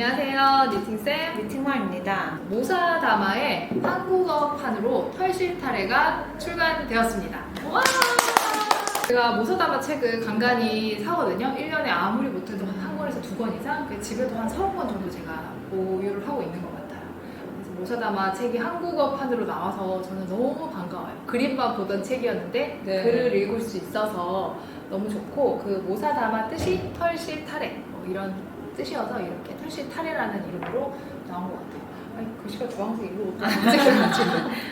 안녕하세요. 니팅쌤. 미팅화입니다. 모사다마의 한국어판으로 털실 타래가 출간되었습니다. 와! 제가 모사다마 책을 간간히 사거든요. 1년에 아무리 못해도 한 권에서 두 권 이상? 그 집에도 한 서너 권 정도 제가 보유를 하고 있는 것 같아요. 그래서 모사다마 책이 한국어판으로 나와서 저는 너무 반가워요. 그림만 보던 책이었는데 네. 글을 읽을 수 있어서 너무 좋고 그 모사다마 뜻이 털실 타래 뭐 이런 뜻이어서 이렇게 털실타래라는 이름으로 나온 것 같아요. 아니 글씨가 주황색 일로 검색해가지고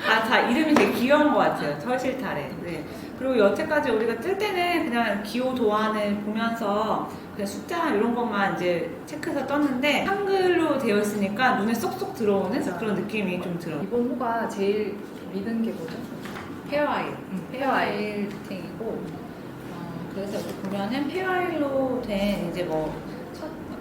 아, 다 이름이 되게 귀여운 것 같아요. 털실타래. 네. 그리고 여태까지 우리가 뜰 때는 그냥 기호 도안을 보면서 그냥 숫자 이런 것만 이제 체크해서 떴는데 한글로 되어 있으니까 눈에 쏙쏙 들어오는 맞아. 그런 느낌이 좀 들어요. 이번 호가 제일 믿은 게 뭐죠? 페어아일. 음, 페어아일 리팅이고 어, 그래서 보면은 페어아일로 된 이제 뭐 첫,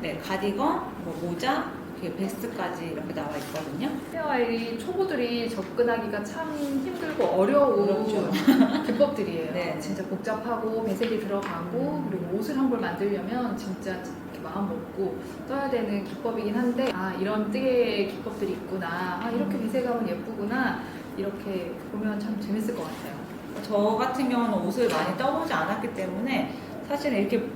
네, 가디건, 뭐 모자, 이렇게 베스트까지 이렇게 나와 있거든요. 페어아일이 초보들이 접근하기가 참 힘들고 어려운 어렵죠. 기법들이에요. 네. 진짜 복잡하고 배색이 들어가고 그리고 옷을 한 벌 만들려면 진짜 이렇게 마음 먹고 떠야 되는 기법이긴 한데 아 이런 뜨개의 기법들이 있구나. 아 이렇게 음. 배색하면 예쁘구나. 이렇게 보면 참 재밌을 것 같아요. 저 같은 경우는 옷을 많이 떠보지 않았기 때문에 사실 이렇게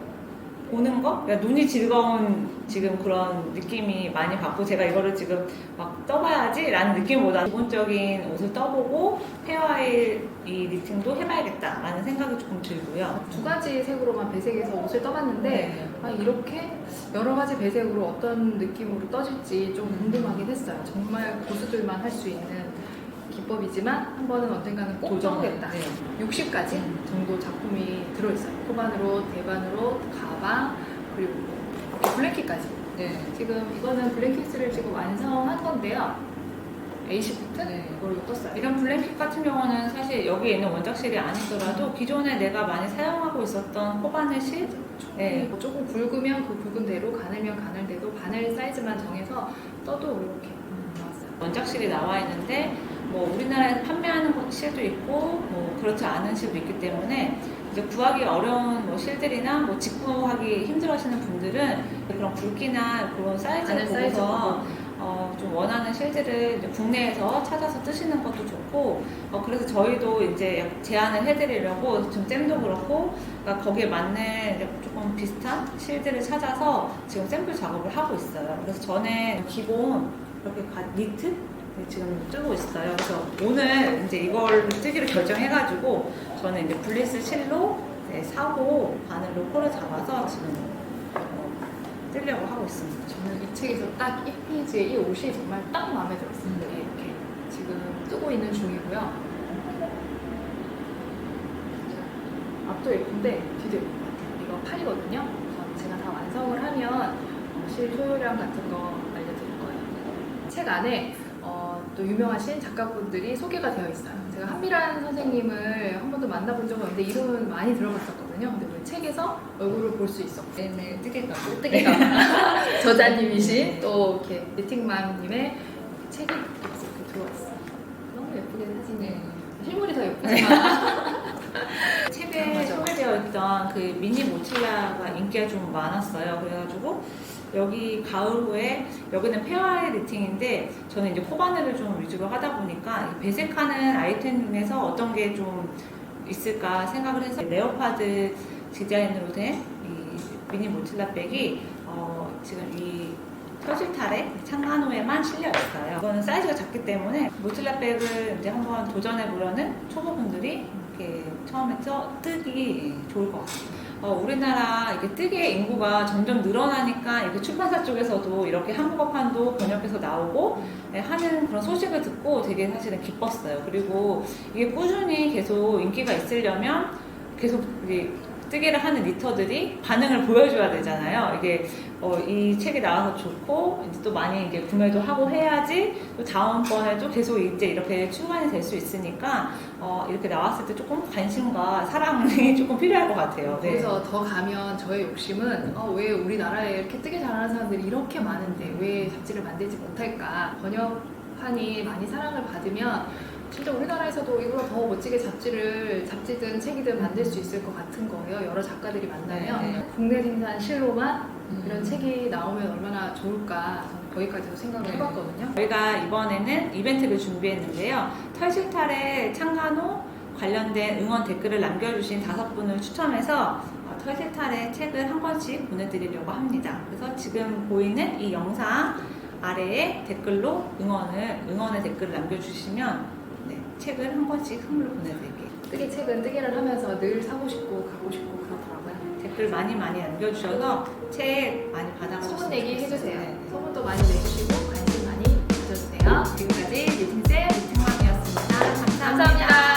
보는 거, 그러니까 눈이 즐거운 지금 그런 느낌이 많이 받고 제가 이거를 지금 막 떠봐야지 라는 느낌보다 기본적인 옷을 떠보고 페어아일 이 리팅도 해봐야겠다 라는 생각이 조금 들고요. 두 가지 색으로만 배색해서 옷을 떠봤는데 아, 이렇게 여러 가지 배색으로 어떤 느낌으로 떠질지 좀 궁금하긴 했어요. 정말 고수들만 할 수 있는 기법이지만 한 번은 언젠가는 꼭 떠보겠다. 네. 60가지 음. 정도 작품이 들어있어요. 코반으로, 대반으로, 가방, 그리고 이렇게 블랭킷까지. 네. 지금 이거는 블랭킷을 지금 완성한 건데요. A10 코튼? 네. 이걸로 떴어요. 이런 블랙핏 같은 경우는 사실 여기에 있는 원작실이 아니더라도 기존에 내가 많이 사용하고 있었던 코바늘 실 네. 뭐 조금 굵으면 그 굵은 대로, 가늘면 가늘 대로 바늘 사이즈만 정해서 떠도 이렇게 나왔어요. 원작실이 나와 있는데 뭐 우리나라에서 판매하는 실도 있고 뭐 그렇지 않은 실도 있기 때문에 이제 구하기 어려운 뭐 실들이나 뭐 직구하기 힘들어하시는 분들은 그런 굵기나 그런 사이즈를 사이즈 보고서 보고. 어, 좀 원하는 실들을 이제 국내에서 찾아서 뜨시는 것도 좋고 어, 그래서 저희도 이제 제안을 해드리려고 지금 잼도 그렇고 그러니까 거기에 맞는 조금 비슷한 실들을 찾아서 지금 샘플 작업을 하고 있어요. 그래서 저는 기본 이렇게 가- 니트 네, 지금 뜨고 있어요. 그래서 오늘 이제 이걸 뜨기로 결정해가지고 저는 이제 블리스 실로 네, 사고 바늘로 코를 잡아서 지금 어, 뜨려고 하고 있습니다. 저는 이 책에서 딱이 페이지에 이 옷이 정말 딱 마음에 들었습니다. 음. 이렇게 지금 뜨고 있는 중이고요. 자, 앞도 예쁜데 뒤도 예쁜 것 같아요. 이거 팔이거든요. 그래서 제가 다 완성을 하면 어, 실 소요량 같은 거 알려드릴 거예요. 책 안에 어, 또 유명하신 작가분들이 소개가 되어 있어요. 제가 한미란 선생님을 한 번도 만나본 적은 없는데 이름은 많이 들어봤었거든요. 근데 우리 책에서 얼굴을 볼 수 있었고 매일매일 뜨개가 뜨개가 저자님이신 또 이렇게 미팅맘님의 책이 이렇게 들어왔어요. 너무 예쁘게 사진이 실물이 더 예쁘지만 책에 맞아. 소개되어 있던 그 미니 모칠라가 인기가 좀 많았어요. 그래가지고 여기 가을 후에 여기는 페어아이 리팅인데 저는 이제 코바늘을 좀 위주로 하다 보니까 이 배색하는 아이템 중에서 어떤 게 좀 있을까 생각을 해서 레오파드 디자인으로 된이 미니 모칠라 백이 어, 지금 이 터질탈에 창간호에만 실려 있어요. 이거는 사이즈가 작기 때문에 모칠라 백을 이제 한번 도전해 보려는 초보분들이 이렇게 처음에 떠, 뜨기 좋을 것 같아요. 어, 우리나라 이게 뜨개 인구가 점점 늘어나니까 이렇게 출판사 쪽에서도 이렇게 한국어판도 번역해서 나오고 네, 하는 그런 소식을 듣고 되게 사실은 기뻤어요. 그리고 이게 꾸준히 계속 인기가 있으려면 계속 우리 뜨개를 하는 리터들이 반응을 보여줘야 되잖아요. 이게 어, 이 책이 나와서 좋고 이제 또 많이 이제 구매도 하고 해야지 또 다음번에도 계속 이제 이렇게 출간이 될 수 있으니까 어, 이렇게 나왔을 때 조금 관심과 사랑이 조금 필요할 것 같아요. 네. 거기서 더 가면 저의 욕심은 어, 왜 우리나라에 이렇게 뜨개 잘하는 사람들이 이렇게 많은데 왜 잡지를 만들지 못할까 번역 판이 많이 사랑을 받으면 진짜 우리나라에서도 이보다 더 멋지게 잡지를 잡지든 책이든 만들 수 있을 것 같은 거예요. 여러 작가들이 만나면 네, 네. 국내 생산 실로만 음. 이런 책이 나오면 얼마나 좋을까 저는 거기까지도 생각을 네. 해봤거든요. 저희가 이번에는 이벤트를 준비했는데요. 털실탈에 참관 후 관련된 응원 댓글을 남겨주신 다섯 분을 추첨해서 어, 털실탈의 책을 한 권씩 보내드리려고 합니다. 그래서 지금 보이는 이 영상 아래에 댓글로 응원을 응원의 댓글을 남겨주시면 네, 책을 한 권씩 선물로 보내드릴게요. 뜨개 책은 뜨개를 하면서 늘 사고 싶고 가고 싶고 그렇더라고요. 댓글 많이 많이 남겨주셔서 책 많이 받아가시고 소문 얘기 해주세요. 네, 네. 소문도 많이 내주시고 관심 많이 가져주세요. 지금까지 미팅쌤 미팅맘이었습니다 감사합니다. 감사합니다.